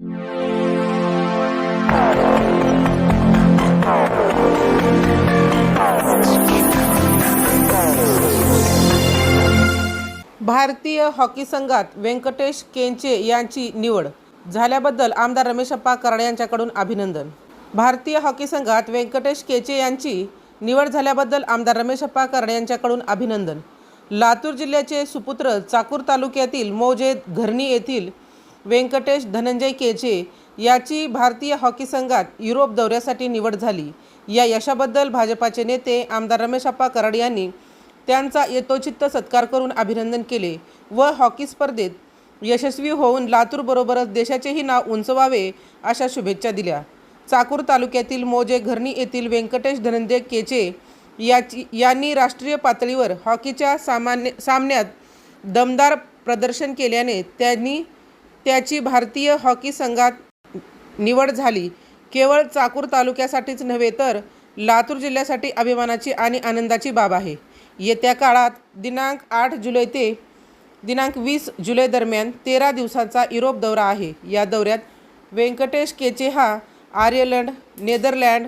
भारतीय हॉकी संघात व्यंकटेश केंचे यांची निवड. झाल्याबद्दल आमदार रमेशप्पा कराड यांच्याकडून अभिनंदन. भारतीय हॉकी संघात व्यंकटेश केचे यांची निवड झाल्याबद्दल आमदार रमेशप्पा कराड यांच्याकडून अभिनंदन. लातूर जिल्ह्याचे सुपुत्र चाकूर तालुक्यातील मौजे घरणी येथील व्यंकटेश धनंजय केचे याची भारतीय हॉकी संघात युरोप दौऱ्यासाठी निवड झाली. या यशाबद्दल भाजपाचे नेते आमदार रमेश अप्पा कराड यांनी त्यांचा यथोचित्त सत्कार करून अभिनंदन केले व हॉकी स्पर्धेत यशस्वी होऊन लातूरबरोबरच देशाचेही नाव उंचवावे अशा शुभेच्छा दिल्या. चाकूर तालुक्यातील मोजे घरणी येथील व्यंकटेश धनंजय केचे याची यांनी राष्ट्रीय पातळीवर हॉकीच्या सामान्य सामन्यात दमदार प्रदर्शन केल्याने त्यांनी त्याची भारतीय हॉकी संघात निवड झाली. केवळ चाकूर तालुक्यासाठीच नव्हे तर लातूर जिल्ह्यासाठी अभिमानाची आणि आनंदाची बाब आहे. येत्या काळात दिनांक आठ जुलै ते दिनांक वीस जुलै दरम्यान तेरा दिवसाचा युरोप दौरा आहे. या दौऱ्यात व्यंकटेश केचे हा आर्यलंड नेदरलँड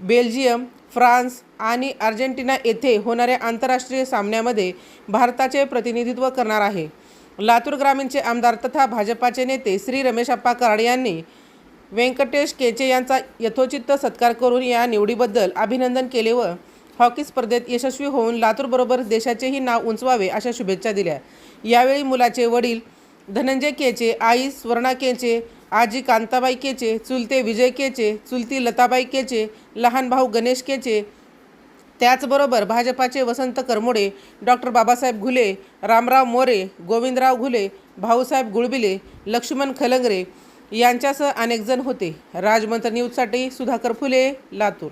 बेल्जियम फ्रान्स आणि अर्जेंटिना येथे होणाऱ्या आंतरराष्ट्रीय सामन्यामध्ये भारताचे प्रतिनिधित्व करणार आहे. लातूर ग्रामीणचे आमदार तथा भाजपाचे नेते श्री रमेशप्पा कराड यांनी व्यंकटेश केचे यांचा यथोचित्त सत्कार करून या निवडीबद्दल अभिनंदन केले व हॉकी स्पर्धेत यशस्वी होऊन लातूरबरोबर देशाचेही नाव उंचवावे अशा शुभेच्छा दिल्या. यावेळी मुलाचे वडील धनंजय केचे आई स्वर्णा केचे आजी कांताबाई केचे चुलते विजय केचे चुलती लताबाई केचे लहान भाऊ गणेश केचे त्याचबरोबर भाजपाचे वसंत करमोडे डॉक्टर बाबासाहेब घुले रामराव मोरे गोविंदराव घुले भाऊसाहेब गुळबिले लक्ष्मण खलंगरे यांच्यासह अनेकजण होते. राजमंत्र न्यूजसाठी सुधाकर फुले लातूर.